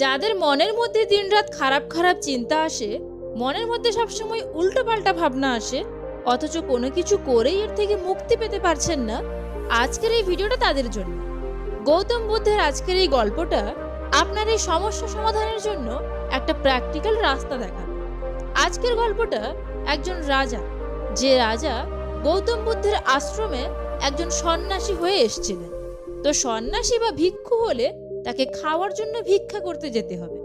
যাদের মনের মধ্যে দিনরাত খারাপ খারাপ চিন্তা আসে, মনের মধ্যে সবসময় উল্টোপাল্টা ভাবনা আসে, অথচ কোনো কিছু করেই এর থেকে মুক্তি পেতে পারছেন না আজকের এই ভিডিওটা তাদের জন্য। গৌতম বুদ্ধের আজকের এই গল্পটা আপনার এই সমস্যা সমাধানের জন্য একটা প্র্যাকটিক্যাল রাস্তা দেখাবে। আজকের গল্পটা একজন রাজা, যে রাজা গৌতম বুদ্ধের আশ্রমে একজন সন্ন্যাসী হয়ে এসেছিলেন। তো সন্ন্যাসী বা ভিক্ষু হলে তাকে খাওয়ার জন্য ভিক্ষা করতে যেতে হবে।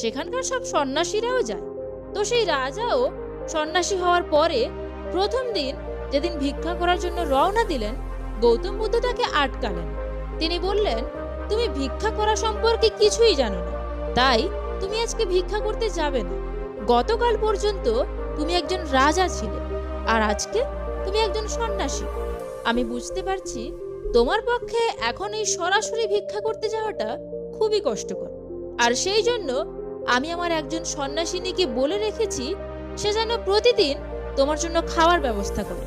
সেখানকার সব সন্ন্যাসীরাও যায়। তো সেই রাজাও সন্ন্যাসী হওয়ার পরে প্রথম দিন যেদিন ভিক্ষা করার জন্য রওনা দিলেন, গৌতম বুদ্ধ তাকে আটকালেন। তিনি বললেন, তুমি ভিক্ষা করা সম্পর্কে কিছুই জানো না। তাই তুমি আজকে ভিক্ষা করতে যাবে না। গতকাল পর্যন্ত তুমি একজন রাজা ছিলে, আর আজকে তুমি একজন সন্ন্যাসী। আমি বুঝতে পারছি তোমার পক্ষে এখন এই সরাসরি ভিক্ষা করতে যাওয়াটা খুবই কষ্টকর। আর সেই জন্য আমি আমার একজন সন্ন্যাসিনীকে বলে রেখেছি, সে যেন প্রতিদিন তোমার জন্য খাওয়ার ব্যবস্থা করে।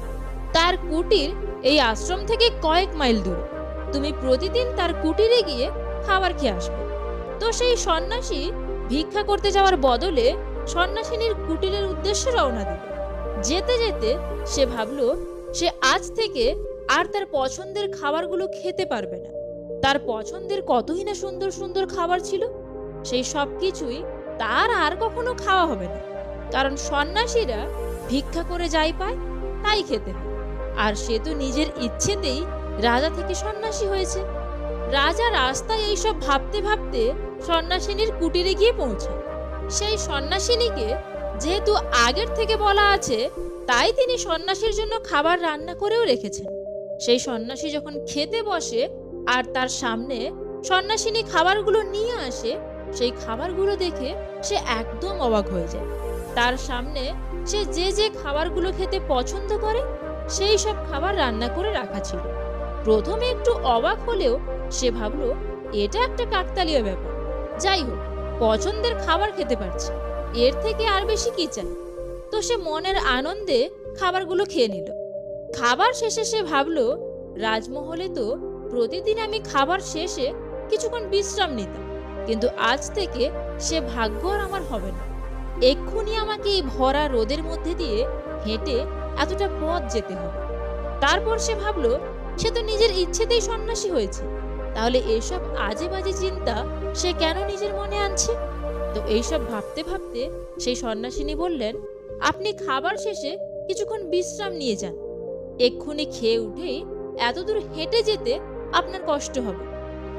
তার কুটির এই আশ্রম থেকে কয়েক মাইল দূরে। তুমি প্রতিদিন তার কুটিরে গিয়ে খাবার খেয়ে আসবে। তো সেই সন্ন্যাসী ভিক্ষা করতে যাওয়ার বদলে সন্ন্যাসিনীর কুটিরের উদ্দেশ্যে রওনা দিল। যেতে যেতে সে ভাবলো, সে আজ থেকে আর তার পছন্দের খাবারগুলো খেতে পারবে না। তার পছন্দের কতই না সুন্দর সুন্দর খাবার ছিল, সেই সব কিছুই তার আর কখনো খাওয়া হবে না। কারণ সন্ন্যাসীরা ভিক্ষা করে যাই পায়, তাই খেতে আর সে তো নিজের ইচ্ছেতেই রাজা থেকে সন্ন্যাসী হয়েছে। রাজা রাস্তায় এইসব ভাবতে ভাবতে সন্ন্যাসিনীর কুটিরে গিয়ে পৌঁছায়। সেই সন্ন্যাসিনীকে যেহেতু আগের থেকে বলা আছে, তাই তিনি সন্ন্যাসীর জন্য খাবার রান্না করেও রেখেছেন। সেই সন্ন্যাসী যখন খেতে বসে আর তার সামনে সন্ন্যাসিনী খাবারগুলো নিয়ে আসে, সেই খাবারগুলো দেখে সে একদম অবাক হয়ে যায়। তার সামনে সে যে যে খাবারগুলো খেতে পছন্দ করে, সেই সব খাবার রান্না করে রাখা ছিল। প্রথমে একটু অবাক হলেও সে ভাবলো, এটা একটা কাকতালীয় ব্যাপার। যাই হোক, পছন্দের খাবার খেতে পারছে। এর থেকে আর বেশি কি চাই? তো সে মনের আনন্দে খাবারগুলো খেয়ে নিল। খাবার শেষে সে ভাবল, রাজমহলে তো প্রতিদিন আমি খাবার শেষে কিছুক্ষণ বিশ্রাম নিতাম, কিন্তু আজ থেকে সে ভাগ্য আর আমার হবে না। এক্ষুনি আমাকে এই ভরা রোদের মধ্যে দিয়ে হেঁটে এতটা পথ যেতে হবে। তারপর সে ভাবল, সে তো নিজের ইচ্ছেতেই সন্ন্যাসী হয়েছে। তাহলে এইসব আজে বাজে চিন্তা সে কেন নিজের মনে আনছে? তো এইসব ভাবতে ভাবতে সেই সন্ন্যাসিনী বললেন, আপনি খাবার শেষে কিছুক্ষণ বিশ্রাম নিয়ে যান। এক্ষুনি খেয়ে উঠেই এত দূর হেঁটে যেতে আপনার কষ্ট হবে।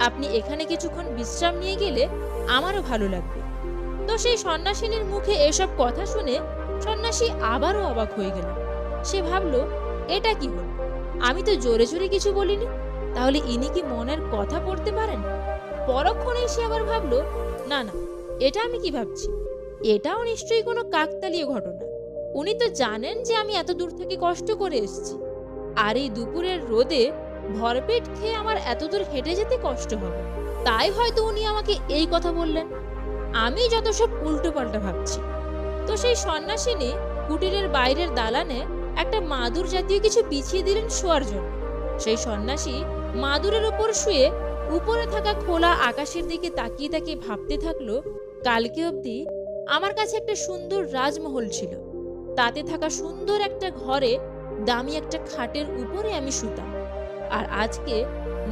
আপনি এখানে কিছুক্ষণ বিশ্রাম নিয়ে গেলে আমারও ভালো লাগবে। তো সেই সন্ন্যাসিনীর মুখে এসব কথা শুনে সন্ন্যাসী আবারও অবাক হয়ে গেল। সে ভাবল, এটা কি হলো? আমি তো জোরে জোরে কিছু বলিনি। তাহলে ইনি কি মনের কথা পড়তে পারেন? পরক্ষণেই সে আবার ভাবল, না না, এটা আমি কি ভাবছি? এটাও নিশ্চয়ই কোনো কাকতালীয় ঘটনা। উনি তো জানেন যে আমি এত দূর থেকে কষ্ট করে এসেছি। আর এই দুপুরের রোদে ভরপেট খেয়ে আমার এতদূর হেঁটে যেতে কষ্ট হবে। তাই হয়তো উনি আমাকে এই কথা বললেন। আমি যত সব উল্টো পাল্টা ভাবছি। তো সেই সন্ন্যাসিনী কুটিরের বাইরের দালানে একটা মাদুর জাতীয় কিছু বিছিয়ে দিলেন শোয়ার জন্য। সেই সন্ন্যাসী মাদুরের ওপর শুয়ে উপরে থাকা খোলা আকাশের দিকে তাকিয়ে তাকিয়ে ভাবতে থাকল, কালকে অবধি আমার কাছে একটা সুন্দর রাজমহল ছিল। তাতে থাকা সুন্দর একটা ঘরে দামি একটা খাটের উপরে আমি শুতাম। আর আজকে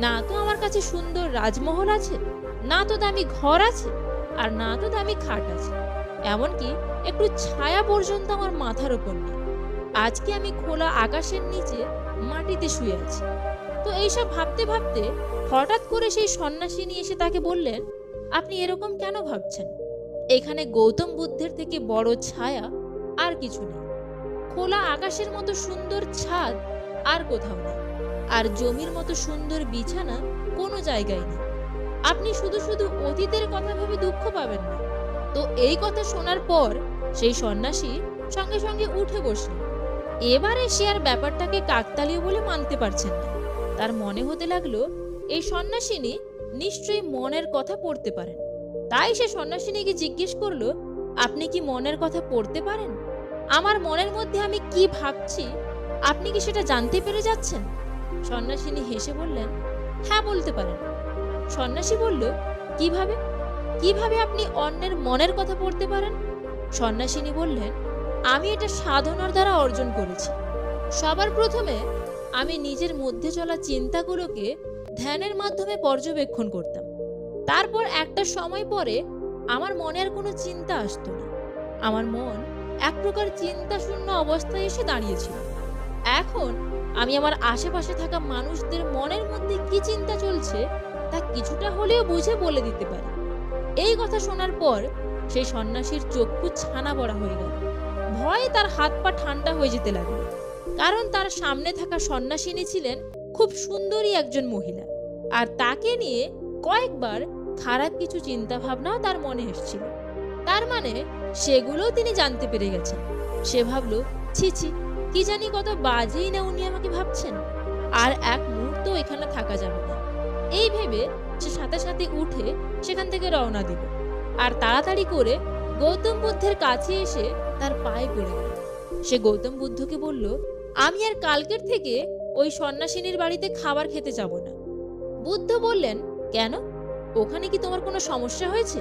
না তো আমার কাছে সুন্দর রাজমহল আছে, না তো দামি ঘর আছে, আর না তো দামি খাট আছে। এমনকি একটু ছায়া পর্যন্ত আমার মাথার ওপর নেই। আজকে আমি খোলা আকাশের নিচে মাটিতে শুয়ে আছি। তো এইসব ভাবতে ভাবতে হঠাৎ করে সেই সন্ন্যাসিনী এসে তাকে বললেন, আপনি এরকম কেন ভাবছেন? এখানে গৌতম বুদ্ধের থেকে বড় ছায়া আর কিছু নেই। খোলা আকাশের মতো সুন্দর ছাদ আর কোথাও নেই। আর জমির মতো সুন্দর বিছানা কোনো জায়গায় নেই। আপনি শুধু শুধু অতীতের কথা ভেবে দুঃখ পাবেন না। তো এই কথা শোনার পর সেই সন্ন্যাসী সঙ্গে সঙ্গে উঠে বসলেন। এবারে সে আর ব্যাপারটাকে কাকতালীয় বলে মানতে পারছেন না। তার মনে হতে লাগল, এই সন্ন্যাসিনী নিশ্চয়ই মনের কথা পড়তে পারেন। তাই সে সন্ন্যাসিনীকে জিজ্ঞেস করল, আপনি কি মনের কথা পড়তে পারেন? আমার মনের মধ্যে আমি কি ভাবছি? আপনি কি সেটা জানতে পেরে যাচ্ছেন? সন্ন্যাসিনী হেসে বললেন হ্যাঁ বলতে পারেন। সন্ন্যাসী বলল, কীভাবে? কীভাবে আপনি অন্যের মনের কথা পড়তে পারেন? সন্ন্যাসিনী বললেন, আমি এটা সাধনার দ্বারা অর্জন করেছি। সবার প্রথমে আমি নিজের মধ্যে চলা চিন্তাগুলোকে ধ্যানের মাধ্যমে পর্যবেক্ষণ করতাম। তারপর একটা সময় পরে আমার মনে আর কোনো চিন্তা আসতো না। আমার মন প্রকার চিন্তা শূন্য অবস্থায় এসে দাঁড়িয়েছিল এখন আমি আমার আশেপাশে থাকা মানুষদের মনের মধ্যে কি চিন্তা চলছে, তা কিছুটা হলেও বুঝে বলে দিতে পারি। এই কথা শোনার পর সেই সন্ন্যাসীর চক্ষু ছানা বড়া হয়ে গেল। ভয়ে তার হাত পা ঠান্ডা হয়ে যেতে লাগল। কারণ তার সামনে থাকা সন্ন্যাসিনী ছিলেন খুব সুন্দরী একজন মহিলা। আর তাকে নিয়ে কয়েকবার খারাপ কিছু চিন্তা ভাবনাও তার মনে এসেছিল। তার মানে সেগুলো তিনি জানতে পেরে গেছেন। সে ভাবল, ছি ছি, কি জানি কত বাজেই না উনি আমাকে ভাবছেন। আর এক মুহূর্ত এখানে থাকা যাবে না। এই ভেবে সে সাথে সাথে উঠে সেখান থেকে রওনা দিল। আর তাড়াতাড়ি করে গৌতম বুদ্ধের কাছে এসে তার পায়ে পড়ে গেল। সে গৌতম বুদ্ধকে বলল, আমি আর কালকের থেকে ওই সন্ন্যাসিনীর বাড়িতে খাবার খেতে যাব না। বুদ্ধ বললেন, কেন? ওখানে কি তোমার কোনো সমস্যা হয়েছে?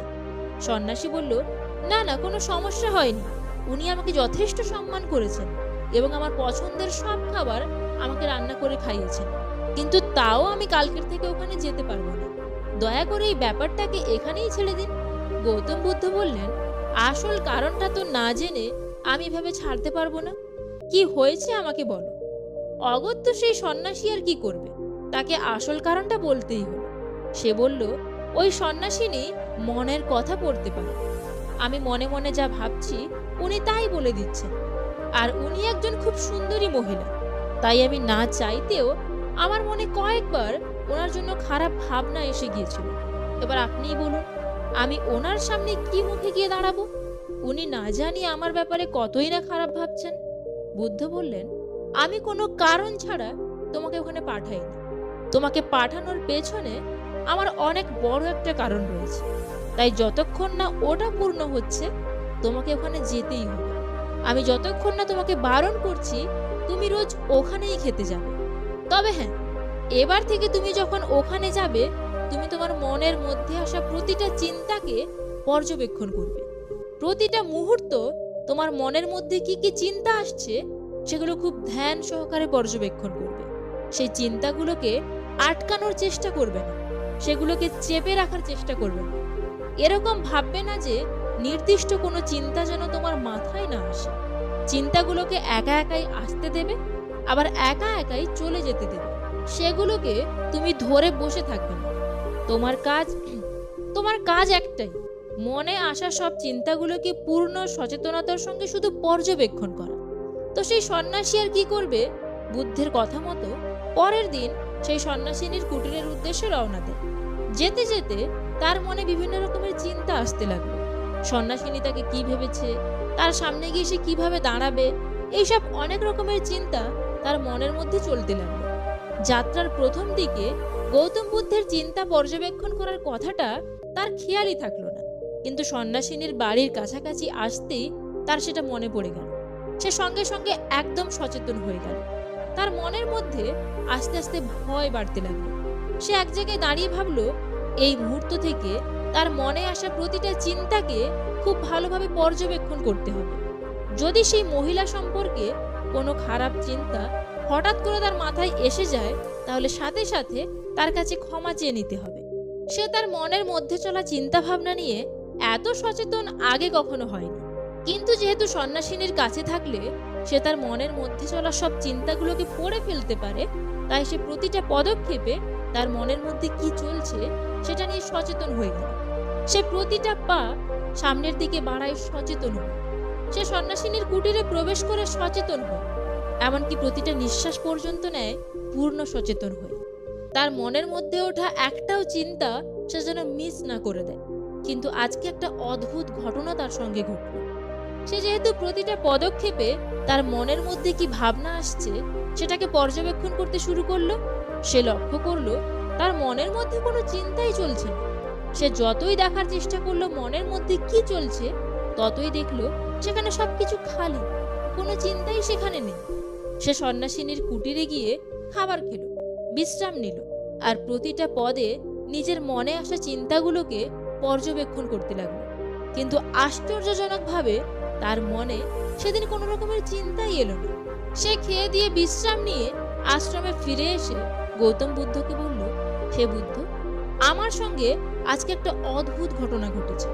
সন্ন্যাসী বলল না না, কোনো সমস্যা হয়নি। উনি আমাকে যথেষ্ট সম্মান করেছেন এবং আমার পছন্দের সব খাবার আমাকে রান্না করে খাইয়েছেন। কিন্তু তাও আমি কালকের থেকে ওখানে যেতে পারব না। দয়া করে এই ব্যাপারটাকে এখানেই ছেড়ে দিন। গৌতম বুদ্ধ বললেন, আসল কারণটা তো না জেনে আমি এভাবে ছাড়তে পারব না। কি হয়েছে আমাকে বলো। অগত্য সেই সন্ন্যাসী আর কি করবে? তাকে আসল কারণটা বলতেই হলো। সে বলল, ওই সন্ন্যাসিনী মনের কথা পড়তে পারে। আমি মনে মনে যা ভাবছি, উনি তাই বলে দিচ্ছেন। আর উনি একজন খুব সুন্দরী মহিলা। তাই আমি না চাইতেও আমার মনে কয়েকবার ওনার জন্য খারাপ ভাবনা এসে গিয়েছিল। এবার আপনিই বলুন, আমি ওনার সামনে কি মুখে গিয়ে দাঁড়াবো? উনি না জানি আমার ব্যাপারে কতই না খারাপ ভাবছেন। বুদ্ধ বললেন, আমি কোনো কারণ ছাড়া তোমাকে ওখানে পাঠাইনি। তোমাকে পাঠানোর পেছনে আমার অনেক বড় একটা কারণ রয়েছে। তাই যতক্ষণ না ওটা পূর্ণ হচ্ছে, তোমাকে ওখানে যেতেই হবে। আমি যতক্ষণ না তোমাকে বারণ করছি, তুমি রোজ ওখানেই খেতে যাবে। তবে হ্যাঁ এবার থেকে তুমি যখন ওখানে যাবে, তুমি তোমার মনের মধ্যে আসা প্রতিটা চিন্তাকে পর্যবেক্ষণ করবে। প্রতিটা মুহূর্ত তোমার মনের মধ্যে কি কি চিন্তা আসছে, সেগুলো খুব ধ্যান সহকারে পর্যবেক্ষণ করবে। সেই চিন্তাগুলোকে আটকানোর চেষ্টা করবে না। সেগুলোকে চেপে রাখার চেষ্টা করবে না। এরকম ভাববে না যে নির্দিষ্ট কোনো চিন্তা যেন তোমার মাথায় না আসে। চিন্তাগুলোকে একা একাই আসতে দেবে, আবার একা একাই চলে যেতে দেবে। সেগুলোকে তুমি ধরে বসে থাকবে না। তোমার কাজ তোমার কাজ একটাই। মনে আসা সব চিন্তাগুলোকে পূর্ণ সচেতনতার সঙ্গে শুধু পর্যবেক্ষণ করা। তো সেই সন্ন্যাসী আর কি করবে? বুদ্ধের কথা মতো পরের দিন সেই সন্ন্যাসিনীর কুটিরের উদ্দেশ্যে রওনা দেয়। যেতে যেতে তার মনে বিভিন্ন রকমের চিন্তা আসতে লাগল। সন্ন্যাসিনী তাকে কি ভেবেছে, তার সামনে গিয়ে সে কীভাবে দাঁড়াবে, এইসব অনেক রকমের চিন্তা তার মনের মধ্যে চলতে লাগল। যাত্রার প্রথম দিকে গৌতম বুদ্ধের চিন্তা পর্যবেক্ষণ করার কথাটা তার খেয়ালই থাকল না। কিন্তু সন্ন্যাসিনীর বাড়ির কাছাকাছি আসতেই তার সেটা মনে পড়ে গেল। সে সঙ্গে সঙ্গে একদম সচেতন হয়ে গেল। তার মনের মধ্যে আস্তে আস্তে ভয় বাড়তে লাগল। সে এক জায়গায় দাঁড়িয়ে ভাবলো এই মুহূর্ত থেকে তার মনে আসা প্রতিটা চিন্তাকে খুব ভালোভাবে পর্যবেক্ষণ করতে হবে। যদি সেই মহিলা সম্পর্কে কোনো খারাপ চিন্তা হঠাৎ করে তার মাথায় এসে যায়, তাহলে সাথে সাথে তার কাছে ক্ষমা চেয়ে নিতে হবে। সে তার মনের মধ্যে চলা চিন্তা ভাবনা নিয়ে এত সচেতন আগে কখনো হয়নি। কিন্তু যেহেতু সন্ন্যাসিনীর কাছে থাকলে সে তার মনের মধ্যে চলা সব চিন্তাগুলোকে পড়ে ফেলতে পারে, তাই সে প্রতিটা পদক্ষেপে তার মনের মধ্যে কি চলছে সেটা নিয়ে সচেতন হয়ে গেল। সে প্রতিটা পা সামনের দিকে বাড়ায় সচেতন হয় সে সন্ন্যাসিনীর কুটিরে প্রবেশ করে সচেতন হয় এমনকি প্রতিটা নিঃশ্বাস পর্যন্ত নেয় পূর্ণ সচেতন হয়ে। তার মনের মধ্যে ওঠা একটাও চিন্তা সে যেন মিস না করে দেয়। কিন্তু আজকে একটা অদ্ভুত ঘটনা তার সঙ্গে ঘটল। সে যেহেতু প্রতিটা পদক্ষেপে তার মনের মধ্যে কি ভাবনা আসছে সেটাকে পর্যবেক্ষণ করতে শুরু করল সে লক্ষ্য করল, তার মনের মধ্যে কোনো চিন্তাই চলছে না। সে যতই দেখার চেষ্টা করল মনের মধ্যে কি চলছে, ততই দেখল সেখানে সবকিছু খালি, কোনো চিন্তাই সেখানে নেই। সে সন্ন্যাসিনীর কুটিরে গিয়ে খাবার খেলো, বিশ্রাম নিল আর প্রতিটা পদে নিজের মনে আসা চিন্তাগুলোকে পর্যবেক্ষণ করতে লাগল। কিন্তু আশ্চর্যজনকভাবে তার মনে সেদিন কোনো রকমের চিন্তাই এলো না। সে খেয়ে দিয়ে বিশ্রাম নিয়ে আশ্রমে ফিরে এসে গৌতম বুদ্ধকে বলল, হে বুদ্ধ, আমার সঙ্গে আজকে একটা অদ্ভুত ঘটনা ঘটেছে।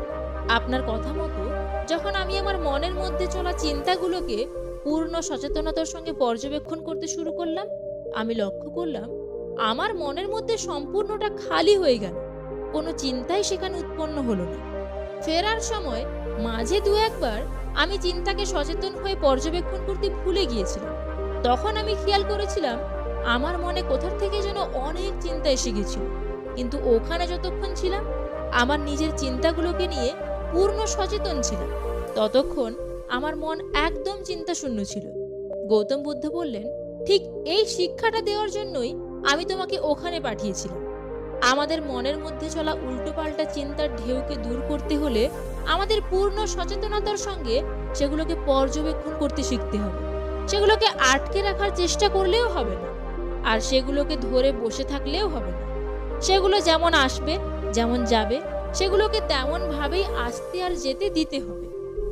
আপনার কথা মতো যখন আমি আমার মনের মধ্যে চলা চিন্তাগুলোকে পূর্ণ সচেতনতার সঙ্গে পর্যবেক্ষণ করতে শুরু করলাম, আমি লক্ষ্য করলাম আমার মনের মধ্যে সম্পূর্ণটা খালি হয়ে গেল। কোনো চিন্তাই সেখানে উৎপন্ন হলো না। ফেরার সময় মাঝে দু একবার আমি চিন্তাকে সচেতন হয়ে পর্যবেক্ষণ করতে ভুলে গিয়েছিলাম। তখন আমি খেয়াল করেছিলাম আমার মনে কোথার থেকে যেন অনেক চিন্তা এসে গেছিল। কিন্তু ওখানে যতক্ষণ ছিলাম, আমার নিজের চিন্তাগুলোকে নিয়ে পূর্ণ সচেতন ছিলাম। ততক্ষণ আমার মন একদম চিন্তা শূন্য ছিল। গৌতম বুদ্ধ বললেন, ঠিক এই শিক্ষাটা দেওয়ার জন্যই আমি তোমাকে ওখানে পাঠিয়েছিলাম। আমাদের মনের মধ্যে চলা উল্টোপাল্টা চিন্তার ঢেউকে দূর করতে হলে আমাদের পূর্ণ সচেতনতার সঙ্গে সেগুলোকে পর্যবেক্ষণ করতে শিখতে হবে। সেগুলোকে আটকে রাখার চেষ্টা করলেও হবে না। আর সেগুলোকে ধরে বসে থাকলেও হবে না। সেগুলো যেমন আসবে, যেমন যাবে, সেগুলোকে তেমন ভাবেই আসতে আর যেতে দিতে হবে।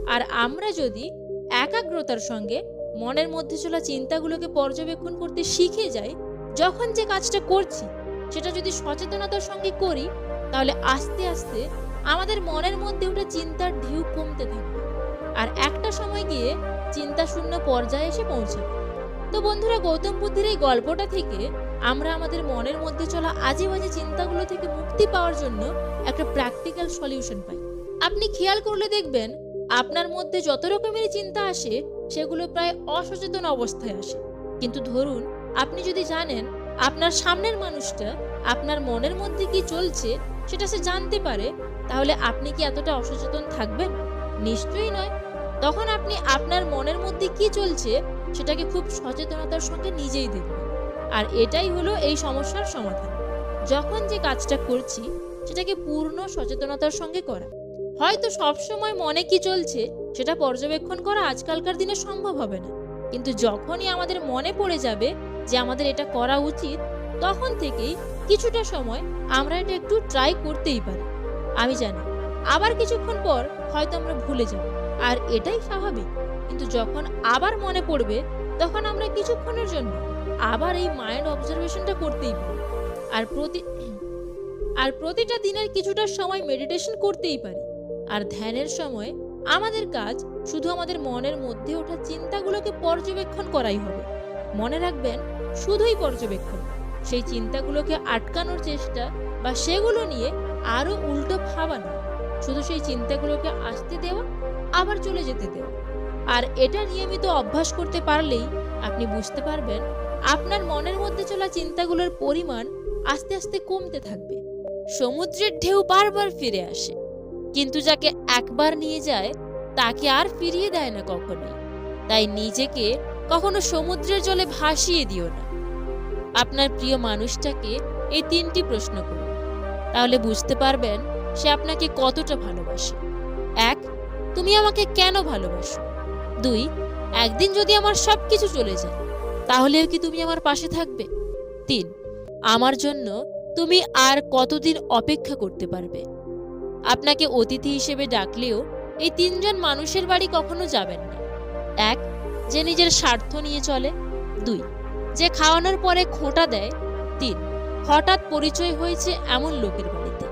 আর আমরা যদি একাগ্রতার সঙ্গে মনের মধ্যে চলা চিন্তাগুলোকে পর্যবেক্ষণ করতে শিখে যাই, যখন যে কাজটা করছি, সেটা যদি সচেতনতার সঙ্গে করি, তাহলে আস্তে আস্তে আমাদের মনের মধ্যে ওটা চিন্তার ঢেউ কমতে থাকবে। আর একটা সময় গিয়ে চিন্তা শূন্য পর্যায়ে এসে পৌঁছাবে। তো বন্ধুরা, গৌতম বুদ্ধের এই গল্পটা থেকে আমরা আমাদের মনের মধ্যে চলা আজে বাজে চিন্তাগুলো থেকে মুক্তি পাওয়ার জন্য একটা প্র্যাকটিক্যাল সলিউশন পাই। আপনি খেয়াল করলে দেখবেন, আপনার মধ্যে যত রকমের চিন্তা আসে, সেগুলো প্রায় অসচেতন অবস্থায় আসে। কিন্তু ধরুন, আপনি যদি জানেন আপনার সামনের মানুষটা আপনার মনের মধ্যে কি চলছে, সেটা সে জানতে পারে, তাহলে আপনি কি এতটা অসচেতন থাকবেন? নিশ্চয়ই নয়। তখন আপনি আপনার মনের মধ্যে কি চলছে সেটাকে খুব সচেতনতার সঙ্গে নিজেই দেখবেন আর এটাই হলো এই সমস্যার সমাধান। যখন যে কাজটা করছি, সেটাকে পূর্ণ সচেতনতার সঙ্গে করা। হয়তো সবসময় মনে কি চলছে, সেটা পর্যবেক্ষণ করা আজকালকার দিনে সম্ভব হবে না। কিন্তু যখনই আমাদের মনে পড়ে যাবে যে আমাদের এটা করা উচিত, তখন থেকেই কিছুটা সময় আমরা এটা একটু ট্রাই করতেই পারি। আমি জানি, আবার কিছুক্ষণ পর হয়তো আমরা ভুলে যাব। আর এটাই স্বাভাবিক। কিন্তু যখন আবার মনে পড়বে, তখন আমরা কিছুক্ষণের জন্য আবার এই মাইন্ড অবজারভেশনটা করতেই পারি। আর প্রতি, আর প্রতিটা দিনের কিছুটা সময় মেডিটেশন করতেই পারি। আর ধ্যানের সময় আমাদের কাজ শুধু আমাদের মনের মধ্যে ওঠা চিন্তাগুলোকে পর্যবেক্ষণ করাই হবে। মনে রাখবেন, শুধুই পর্যবেক্ষণ। সেই চিন্তাগুলোকে আটকানোর চেষ্টা বা সেগুলো নিয়ে আরও উল্টো ভাবানো। শুধু সেই চিন্তাগুলোকে আসতে দেওয়া আবার চলে যেতে দেওয়া আর এটা নিয়মিত অভ্যাস করতে পারলেই আপনি বুঝতে পারবেন, আপনার মনের মধ্যে চলা চিন্তাগুলোর পরিমাণ আস্তে আস্তে কমতে থাকবে। সমুদ্রের ঢেউ বারবার ফিরে আসে, কিন্তু যাকে একবার নিয়ে যায়, তাকে আর ফিরিয়ে দেয় না কখনোই। তাই নিজেকে কখনো সমুদ্রের জলে ভাসিয়ে দিও না। আপনার প্রিয় মানুষটাকে এই তিনটি প্রশ্ন করুন। তাহলে বুঝতে পারবেন সে আপনাকে কতটা ভালোবাসে। এক তুমি আমাকে কেন ভালোবাসো? দুই, একদিন যদি আমার সব কিছু চলে যায়, তাহলেও কি তুমি আমার পাশে থাকবে? তিন, আমার জন্য তুমি আর কতদিন অপেক্ষা করতে পারবে? আপনাকে অতিথি হিসেবে ডাকলেও এই তিনজন মানুষের বাড়ি কখনো যাবেন না। এক, যে নিজের স্বার্থ নিয়ে চলে। দুই, যে খাওয়ানোর পরে খোঁটা দেয়। তিন, হঠাৎ পরিচয় হয়েছে এমন লোকের বাড়িতে।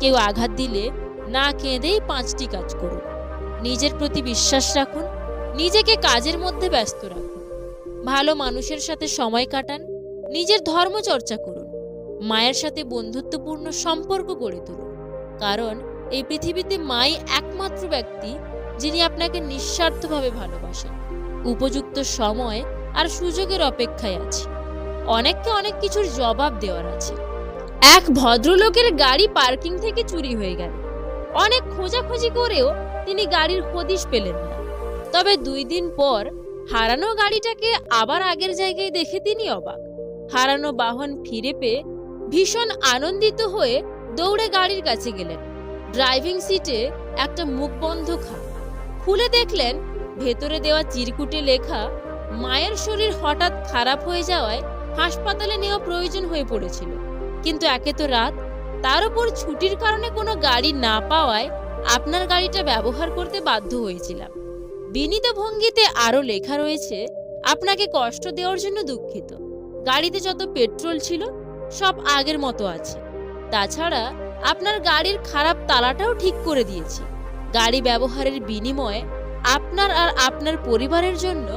কেউ আঘাত দিলে না কেঁদেই পাঁচটি কাজ করুন। নিজের প্রতি বিশ্বাস রাখুন, নিজেকে কাজের মধ্যে ব্যস্ত রাখুন। ভালো মানুষের সাথে সময় কাটান, নিজের ধর্ম চর্চা করুন, মায়ের সাথে বন্ধুত্বপূর্ণ সম্পর্ক গড়ে তুলুন। কারণ, এই পৃথিবীতে মাই একমাত্র ব্যক্তি যিনি আপনাকে নিঃস্বার্থভাবে ভালোবাসেন। উপযুক্ত সময় আর সুযোগের অপেক্ষায় আছে। অনেককে অনেক কিছুর জবাব দেওয়ার আছে। এক ভদ্রলোকের গাড়ি পার্কিং থেকে চুরি হয়ে গেল। অনেক খোঁজাখুঁজি করেও তিনি গাড়ির হদিশ পেলেন না। তবে দুই দিন পর হারানো গাড়িটাকে আবার আগের জায়গায় দেখে তিনি অবাক। হারানো বাহন ফিরে পেয়ে ভীষণ আনন্দিত হয়ে দৌড়ে গাড়ির কাছে গেলেন। ড্রাইভিং সিটে একটা মুখবন্ধ খাম খুলে দেখলেন ভেতরে দেওয়া চিরকুটে লেখা, মায়ের শরীর হঠাৎ খারাপ হয়ে যাওয়ায় হাসপাতালে নেওয়া প্রয়োজন হয়ে পড়েছিল। কিন্তু একে তো রাত, তার উপর ছুটির কারণে কোনো গাড়ি না পাওয়ায় আপনার গাড়িটা ব্যবহার করতে বাধ্য হয়েছিলাম। বিনীত ভঙ্গিতে আরও লেখা রয়েছে, আপনাকে কষ্ট দেওয়ার জন্য দুঃখিত। গাড়িতে যত পেট্রোল ছিল, সব আগের মতো আছে। তাছাড়া, আপনার গাড়ির খারাপ তালাটাও ঠিক করে দিয়েছি। গাড়ি ব্যবহারের বিনিময়ে আপনার আর আপনার পরিবারের জন্য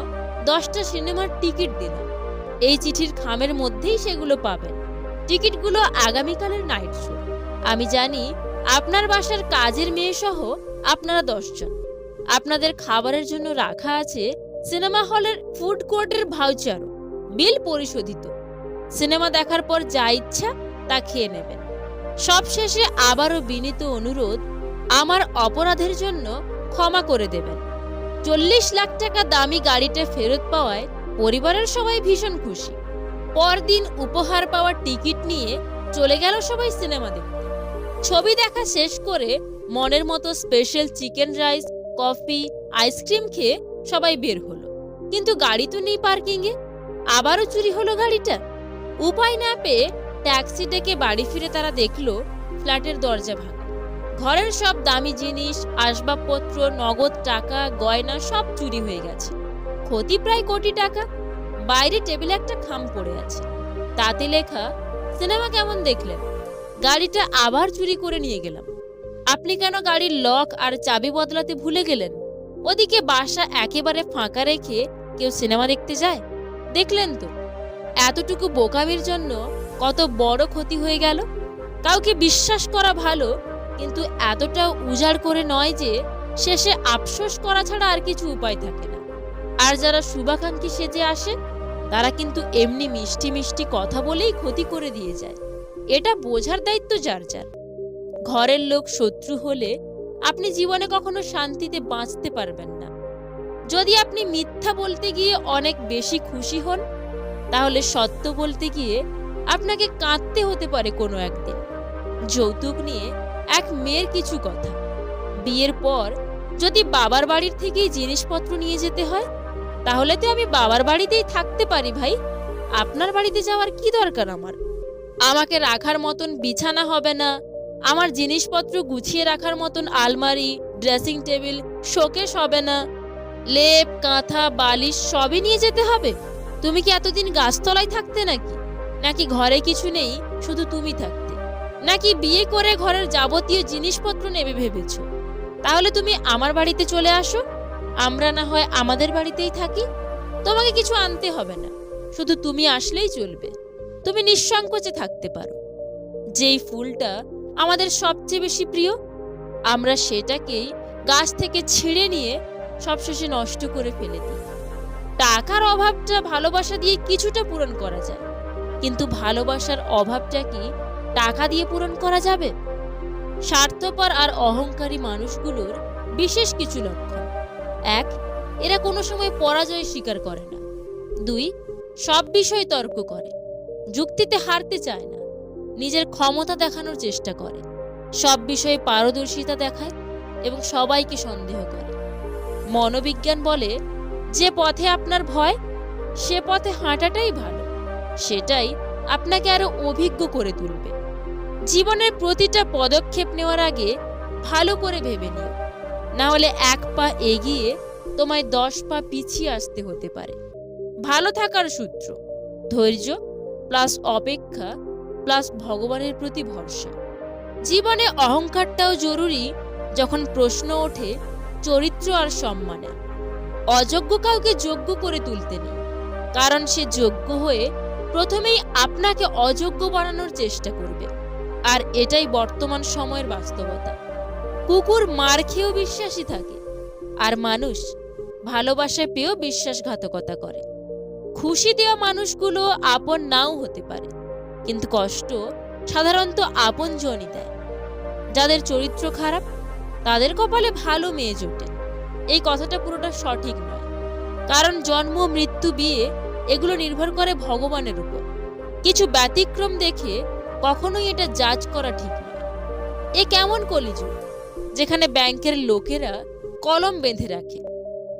দশটা সিনেমার টিকিট দিলাম এই চিঠির খামের মধ্যেই সেগুলো পাবেন। টিকিটগুলো আগামীকালের নাইট শো। আমি জানি আপনার বাসার কাজের মেয়ে সহ আপনারা দশজন। আপনাদের খাবারের জন্য রাখা আছে সিনেমা হলের ফুড কোর্টের ভাউচারও বিল পরিশোধিত। সিনেমা দেখার পর যা ইচ্ছা তা খেয়ে নেবেন। সবশেষে আবারও বিনীত অনুরোধ, আমার অপরাধের জন্য ক্ষমা করে দেবেন। চল্লিশ লাখ টাকা দামি গাড়িটা ফেরত পাওয়ায় পরিবারের সবাই ভীষণ খুশি। পরদিন উপহার পাওয়ার টিকিট নিয়ে চলে গেল সবাই সিনেমা দেখতে। ছবি দেখা শেষ করে মনের মতো special chicken rice coffee ice cream খেয়ে সবাই বের হলো। কিন্তু গাড়ি তো নেই পার্কিংয়ে আবারও চুরি হলো গাড়িটা। উপায় না পেয়ে ট্যাক্সি ডেকে বাড়ি ফিরে তারা দেখল ফ্ল্যাটের দরজা ভাঙা। ঘরের সব দামি জিনিস, আসবাবপত্র, নগদ টাকা, গয়না সব চুরি হয়ে গেছে। ক্ষতি প্রায় কোটি টাকা। বাইরে টেবিলে একটা খাম পড়ে আছে। তাতে লেখা, সিনেমা কেমন দেখলেন? গাড়িটা আবার চুরি করে নিয়ে গেলাম। আপনি কেন গাড়ির লক আর চাবি বদলাতে ভুলে গেলেন? ওদিকে বাসা একেবারে ফাঁকা রেখে কেউ সিনেমা দেখতে যায়? দেখলেন তো। এতটুকু বোকামির জন্য কত বড় ক্ষতি হয়ে গেল? কাউকে বিশ্বাস করা ভালো, কিন্তু এতটাও উজাড় করে নয় যে শেষে আফসোস করা ছাড়া আর কিছু উপায় থাকে না। আর যারা শুভাকাঙ্ক্ষী সেজে আসে, তারা কিন্তু এমনি মিষ্টি মিষ্টি কথা বলেই ক্ষতি করে দিয়ে যায়। এটা বোঝার দায়িত্ব যার যার। ঘরের লোক শত্রু হলে আপনি জীবনে কখনো শান্তিতে বাঁচতে পারবেন না। যদি আপনি মিথ্যা বলতে গিয়ে অনেক বেশি খুশি হন, তাহলে সত্য বলতে গিয়ে আপনাকে কাঁদতে হতে পারে কোনো একদিন। যৌতুক নিয়ে এক মেয়ের কিছু কথা। বিয়ের পর যদি বাবার বাড়ির থেকেই জিনিসপত্র নিয়ে যেতে হয়, তাহলে তো আমি বাবার বাড়িতেই থাকতে পারি ভাই। আপনার বাড়িতে যাওয়ার কি দরকার আমার? আমাকে রাখার মতন বিছানা হবে না। আমার জিনিসপত্র গুছিয়ে রাখার মতন আলমারি, ড্রেসিং টেবিল, শোকেস হবে না। লেপ, কাঁথা, বালিশ সবই নিয়ে যেতে হবে। তুমি কি এতদিন গাছতলায় থাকতে নাকি? নাকি ঘরে কিছু নেই, শুধু তুমি থাকতে? নাকি বিয়ে করে ঘরের যাবতীয় জিনিসপত্র নেবে ভেবেছ? তাহলে তুমি আমার বাড়িতে চলে আসো। আমরা না হয় আমাদের বাড়িতেই থাকি। তোমাকে কিছু আনতে হবে না। শুধু তুমি আসলেই চলবে। তুমি নিঃসংকোচে থাকতে পারো। যেই ফুলটা আমাদের সবচেয়ে বেশি প্রিয়, আমরা সেটাকেই গাছ থেকে ছিঁড়ে নিয়ে সবশেষে নষ্ট করে ফেলে দিই। টাকার অভাবটা ভালোবাসা দিয়ে কিছুটা পূরণ করা যায়, কিন্তু ভালোবাসার অভাবটা কি টাকা দিয়ে পূরণ করা যাবে? স্বার্থপর আর অহংকারী মানুষগুলোর বিশেষ কিছু লক্ষণ। এক, এরা কোনো সময় পরাজয় স্বীকার করে না। দুই, সব বিষয় তর্ক করে। যুক্তিতে হারতে চায় না। নিজের ক্ষমতা দেখানোর চেষ্টা করে। সব বিষয়ে পারদর্শিতা দেখায় এবং সবাইকে সন্দেহ করে। মনোবিজ্ঞান বলে, যে পথে আপনার ভয়, সে পথে হাঁটাটাই ভালো। সেটাই আপনাকে আরও অভিজ্ঞ করে তুলবে। জীবনের প্রতিটা পদক্ষেপ নেওয়ার আগে ভালো করে ভেবে নিও। না হলে এক পা এগিয়ে তোমায় দশ পা পিছিয়ে আসতে হতে পারে। ভালো থাকার সূত্র, ধৈর্য প্লাস অপেক্ষা, প্লাস ভগবানের প্রতি ভরসা। জীবনে অহংকারটাও জরুরি যখন প্রশ্ন ওঠে চরিত্র আর সম্মানে। অযোগ্য কাউকে যোগ্য করে তুলতে নেই, কারণ সে যোগ্য হয়ে প্রথমেই আপনাকে অযোগ্য বানানোর চেষ্টা করবে। আর এটাই বর্তমান সময়ের বাস্তবতা। কুকুর মার খেয়েও বিশ্বাসী থাকে, আর মানুষ ভালোবাসা পেয়েও বিশ্বাসঘাতকতা করে। খুশি দেওয়া মানুষগুলো আপন নাও হতে পারে। কিন্তু কষ্ট সাধারণত আপন জনই দেয়। যাদের চরিত্র খারাপ, তাদের কপালে ভালো মেয়ে জোটে। এই কথাটা পুরোটা সঠিক নয়। কারণ জন্ম, মৃত্যু, বিয়ে এগুলো নির্ভর করে ভগবানের উপর। কিছু ব্যতিক্রম দেখে কখনোই এটা জাজ করা ঠিক নয়। এ কেমন কলিযুগ, যেখানে ব্যাংকের লোকেরা কলম বেঁধে রাখে,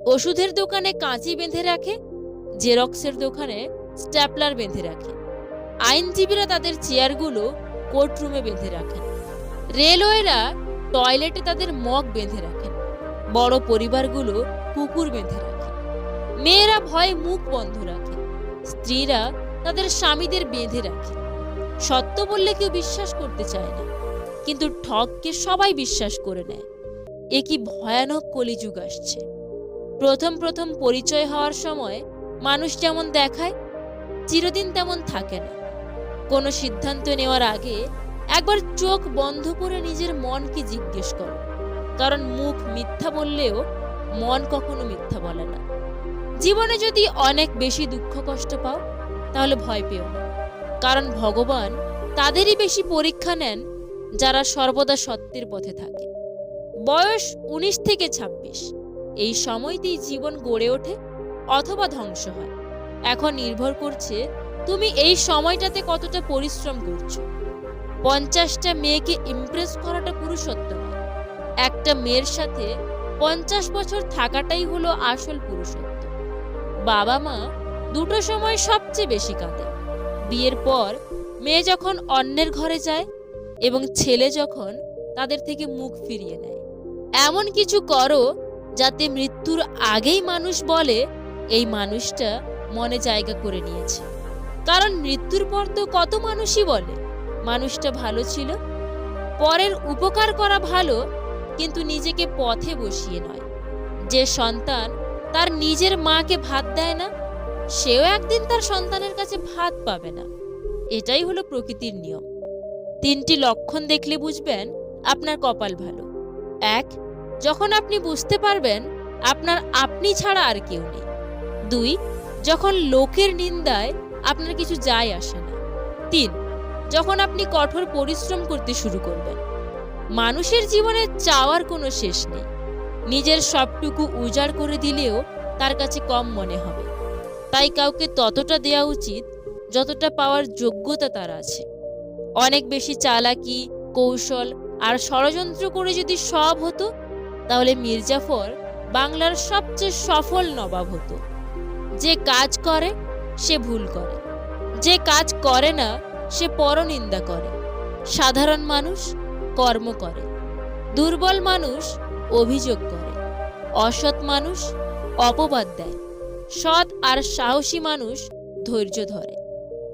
ওষুধের দোকানে কাঁচি বেঁধে রাখে জেরক্সের দোকানে স্ট্যাপলার বেঁধে রাখে। আইনজীবীরা তাদের চেয়ারগুলো কোর্টরুমে বেঁধে রাখেন। রেলওয়েরা টয়লেটে তাদের মগ বেঁধে রাখেন। বড় পরিবারগুলো কুকুর বেঁধে রাখে। মেয়েরা ভয়ে মুখ বন্ধ রাখে। স্ত্রীরা তাদের স্বামীদের বেঁধে রাখে। সত্য বললে কেউ বিশ্বাস করতে চায় না, কিন্তু ঠককে সবাই বিশ্বাস করে নেয়। এ কি ভয়ানক কলিযুগ আসছে। প্রথম প্রথম পরিচয় হওয়ার সময় মানুষ যেমন দেখায়, চিরদিন তেমন থাকে না। কোনো সিদ্ধান্ত নেওয়ার আগে একবার চোখ বন্ধ করে নিজের মনকে জিজ্ঞেস করো। কারণ মুখ মিথ্যা বললেও মন কখনো মিথ্যা বলে না। জীবনে যদি অনেক বেশি দুঃখ কষ্ট পাও, তাহলে ভয় পেও না। কারণ ভগবান তাদেরই বেশি পরীক্ষা নেন যারা সর্বদা সত্যের পথে থাকে। বয়স উনিশ থেকে ২৬ এই সময়তেই জীবন গড়ে ওঠে অথবা ধ্বংস হয়। এখন নির্ভর করছে তুমি এই সময়টাতে কতটা পরিশ্রম করছ। পঞ্চাশটা মেয়েকে ইমপ্রেস করাটা পুরুষত্ব নয়। একটা মেয়ের সাথে পঞ্চাশ বছর থাকাটাই হলো আসল পুরুষত্ব। বাবা মা দুটো সময় সবচেয়ে বেশি কাঁদে। বিয়ের পর মেয়ে যখন অন্যের ঘরে যায় এবং ছেলে যখন তাদের থেকে মুখ ফিরিয়ে নেয়। এমন কিছু করো যাতে মৃত্যুর আগেই মানুষ বলে এই মানুষটা মনে জায়গা করে নিয়েছে। কারণ মৃত্যুর পর তো কত মানুষই বলে, মানুষটা ভালো ছিল, পরের উপকার করা ভালো, কিন্তু নিজেকে পথে বসিয়ে নয়। যে সন্তান তার নিজের মাকে ভাত দেয় না, সেও একদিন তার সন্তানের কাছে ভাত পাবে না। এটাই হলো প্রকৃতির নিয়ম। তিনটি লক্ষণ দেখলে বুঝবেন আপনার কপাল ভালো। এক, যখন আপনি বুঝতে পারবেন, আপনার আপনি ছাড়া আর কেউ নেই। দুই, যখন লোকের নিন্দায় আপনার কিছু যায় আসে না। তিন, যখন আপনি কঠোর পরিশ্রম করতে শুরু করবেন। মানুষের জীবনে চাওয়ার কোনো শেষ নেই। নিজের সবটুকু উজাড় করে দিলেও তার কাছে কম মনে হবে। তাই কাউকে ততটা দেওয়া উচিত যতটা পাওয়ার যোগ্যতা তার আছে। অনেক বেশি চালাকি, কৌশল আর ষড়যন্ত্র করে যদি সব হতো, তাহলে মির্জাফর বাংলার সবচেয়ে সফল নবাব হতো। যে কাজ করে, সে ভুল করে। যে কাজ করে না, সে পরনিন্দা করে। সাধারণ মানুষ কর্ম করে। দুর্বল মানুষ অভিযোগ করে। অসৎ মানুষ অপবাদ দেয়। সৎ আর সাহসী মানুষ ধৈর্য ধরে।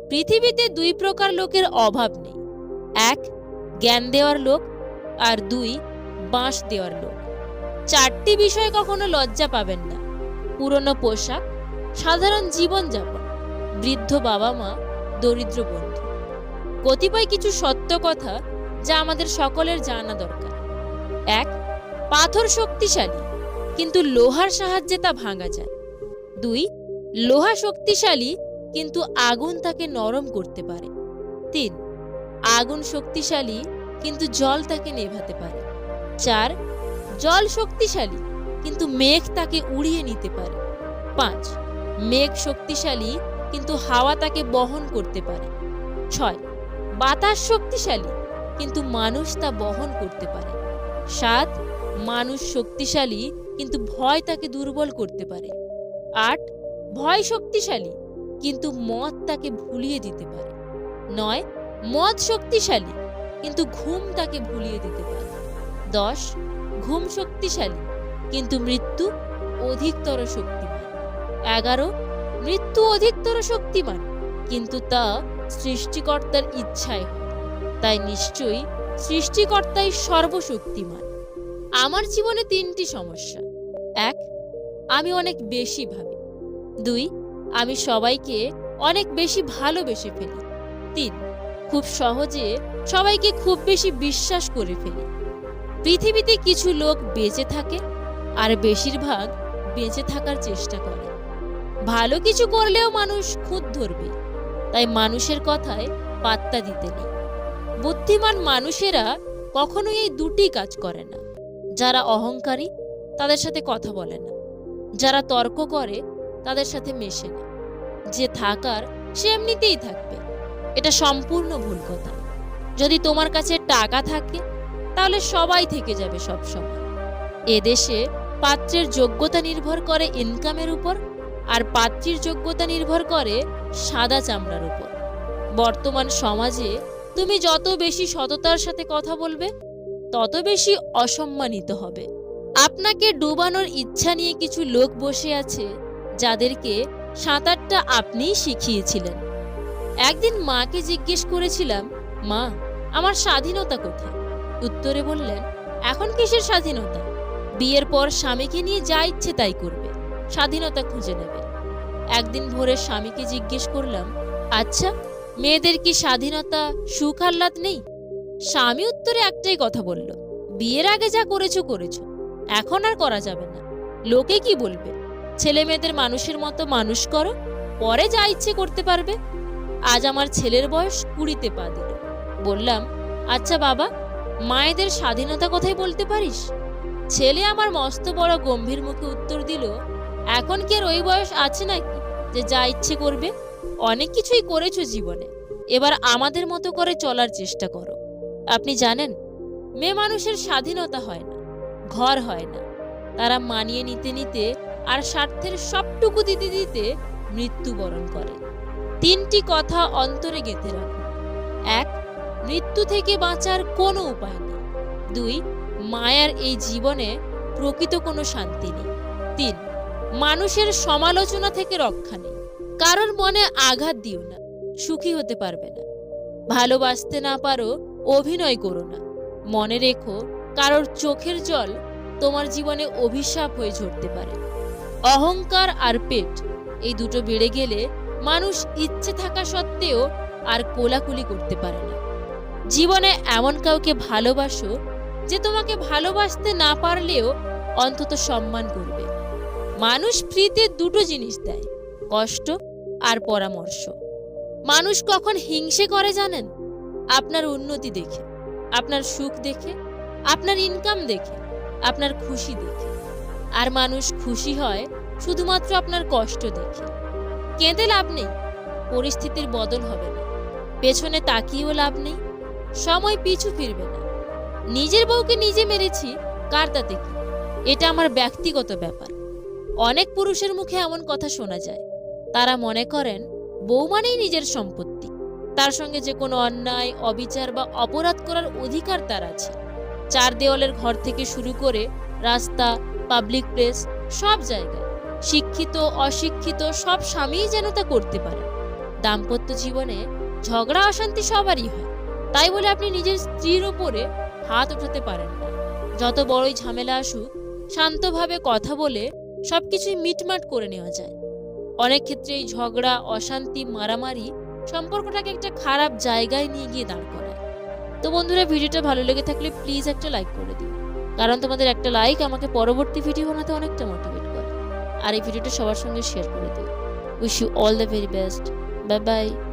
পৃথিবীতে দুই প্রকার লোকের অভাব নেই। এক, জ্ঞান দেওয়ার লোক, আর দুই, বাঁশ দেওয়ার লোক। চারটি বিষয় কখনো লজ্জা পাবেন না। পুরনো পোশাক সাধারণ জীবনযাপন। বৃদ্ধ বাবা মা দরিদ্র বন্ধু। কতিপয় কিছু সত্য কথা যা আমাদের সকলের জানা দরকার। এক, পাথর শক্তিশালী, কিন্তু লোহার সাহায্যে তা ভাঙা যায়। দুই, লোহা শক্তিশালী, কিন্তু আগুন তাকে নরম করতে পারে। তিন, আগুন শক্তিশালী, কিন্তু জল তাকে নেভাতে পারে। চার, জল শক্তিশালী, কিন্তু মেঘ তাকে উড়িয়ে নিতে পারে। পাঁচ মেঘ শক্তিশালী, কিন্তু হাওয়া তাকে বহন করতে পারে। ছয়, বাতাস শক্তিশালী, কিন্তু মানুষ তা বহন করতে পারে। সাত, মানুষ শক্তিশালী, কিন্তু ভয় তাকে দুর্বল করতে পারে। আট, ভয় শক্তিশালী, কিন্তু মদ তাকে ভুলিয়ে দিতে পারে। নয়, মদ শক্তিশালী, কিন্তু ঘুম তাকে ভুলিয়ে দিতে পারে। দশ, ঘুম শক্তিশালী, কিন্তু মৃত্যু অধিকতর শক্তিমান এগারো, মৃত্যু অধিকতর শক্তিমান, কিন্তু তা সৃষ্টিকর্তার ইচ্ছায় তাই নিশ্চয়ই সৃষ্টিকর্তাই সর্বশক্তিমান। আমার জীবনে তিনটি সমস্যা। এক, আমি অনেক বেশি ভাবি। দুই, আমি সবাইকে অনেক বেশি ভালোবেসে ফেলি। তিন, খুব সহজে সবাইকে খুব বেশি বিশ্বাস করে ফেলি। পৃথিবীতে কিছু লোক বেঁচে থাকে আর বেশিরভাগ বেঁচে থাকার চেষ্টা করে। ভালো কিছু করলেও মানুষ খুদ ধরবে। তাই মানুষের কথায় পাত্তা দিতে নেই। বুদ্ধিমান মানুষেরা কখনোই এই দুটি কাজ করে না। যারা অহংকারী, তাদের সাথে কথা বলে না। যারা তর্ক করে, তাদের সাথে মেশে না। যে থাকার, সে এমনিতেই থাকবে। এটা সম্পূর্ণ ভুল কথা। যদি তোমার কাছে টাকা থাকে, তাহলে সবাই থেকে যাবে সব সময় এদেশে পাত্রের যোগ্যতা নির্ভর করে ইনকামের উপর আর পাত্রীর যোগ্যতা নির্ভর করে সাদা চামড়ার উপর। বর্তমান সমাজে তুমি যত বেশি সততার সাথে কথা বলবে, তত বেশি অসম্মানিত হবে। আপনাকে ডুবানোর ইচ্ছা নিয়ে কিছু লোক বসে আছে, যাদেরকে সাঁতারটা আপনিই শিখিয়েছিলেন। একদিন মাকে জিজ্ঞেস করেছিলাম, মা, আমার স্বাধীনতা কোথায়? উত্তরে বললেন, এখন কিসের স্বাধীনতা? বিয়ের পর স্বামীকে নিয়ে যা ইচ্ছে তাই করবে। স্বাধীনতা খুঁজে নেবে। একদিন ভোরে স্বামীকে জিজ্ঞেস করলাম আচ্ছা মেয়েদের কি স্বাধীনতা সুখ আহ্লাদ নেই? স্বামী উত্তরে একটাই কথা বলল, বিয়ের আগে যা করেছ করেছ। এখন আর করা যাবে না। লোকে কি বলবে? ছেলে মেয়েদের মানুষের মতো মানুষ করো, পরে যা ইচ্ছে করতে পারবে। আজ আমার ছেলের বয়স কুড়িতে পা দিল। বললাম আচ্ছা বাবা, মায়েদের স্বাধীনতা কথাই বলতে পারিস? ছেলে আমার মস্ত বড় গম্ভীর মুখে উত্তর দিল এখন কি আর ওই বয়স আছে নাকি যে যা ইচ্ছে করবে? অনেক কিছুই করেছ জীবনে। এবার আমাদের মতো করে চলার চেষ্টা করো। আপনি জানেন, মেয়ে মানুষের স্বাধীনতা হয় না, ঘর হয় না। তারা মানিয়ে নিতে নিতে আর স্বার্থের সবটুকু দিতে দিতে মৃত্যুবরণ করে। তিনটি কথা অন্তরে গেঁথে রাখুন। এক, মৃত্যু থেকে বাঁচার কোনো উপায় নেই। দুই, মায়ার এই জীবনে প্রকৃত কোনো শান্তি নেই। তিন মানুষের সমালোচনা থেকে রক্ষা নেই। কারোর মনে আঘাত দিও না, সুখী হতে পারবে না। ভালোবাসতে না পারো, অভিনয় করো না। মনে রেখো, কারোর চোখের জল তোমার জীবনে অভিশাপ হয়ে ঝরতে পারে। অহংকার আর পেট, এই দুটো বেড়ে গেলে মানুষ ইচ্ছে থাকা সত্ত্বেও আর কোলাকুলি করতে পারে না। জীবনে এমন কাউকে ভালোবাসো যে তোমাকে ভালোবাসতে না পারলেও অন্তত সম্মান করবে। মানুষ ফ্রিতে দুটো জিনিস দেয়, কষ্ট আর পরামর্শ। মানুষ কখন হিংসে করে জানেন? আপনার উন্নতি দেখে, আপনার সুখ দেখে, আপনার ইনকাম দেখে, আপনার খুশি দেখে। আর মানুষ খুশি হয় শুধুমাত্র আপনার কষ্ট দেখে। কেঁদে লাভ নেই, পরিস্থিতির বদল হবে না। পেছনে তাকিয়েও লাভ নেই, সময় পিছু ফিরবে না। নিজের বউকে নিজে মেরেছি, কার তাতে কি? এটা আমার ব্যক্তিগত ব্যাপার। অনেক পুরুষের মুখে এমন কথা শোনা যায়। তারা মনে করেন, বউ মানেই নিজের সম্পত্তি। তার সঙ্গে যে কোনো অন্যায়, অবিচার বা অপরাধ করার অধিকার তার আছে। চার দেওয়ালের ঘর থেকে শুরু করে রাস্তা পাবলিক প্লেস সব জায়গায়। শিক্ষিত, অশিক্ষিত, সব স্বামীই যেন তা করতে পারে দাম্পত্য জীবনে ঝগড়া, অশান্তি সবারই হয়। তাই বলে আপনি নিজের স্ত্রীর ওপরে হাত উঠাতে পারেন না। যত বড়ই ঝামেলা আসুক, শান্তভাবে কথা বলে সবকিছুই মিটমাট করে নেওয়া যায়। অনেক ক্ষেত্রে এই ঝগড়া, অশান্তি, মারামারি সম্পর্কটাকে একটা খারাপ জায়গায় নিয়ে গিয়ে দাঁড় করায়। তো বন্ধুরা, ভিডিওটা ভালো লেগে থাকলে প্লিজ একটা লাইক করে দিন কারণ তোমাদের একটা লাইক আমাকে পরবর্তী ভিডিও বানাতে অনেকটা মোটিভেট করে। আর এই ভিডিওটা সবার সঙ্গে শেয়ার করে দিও। Wish you all the very best bye bye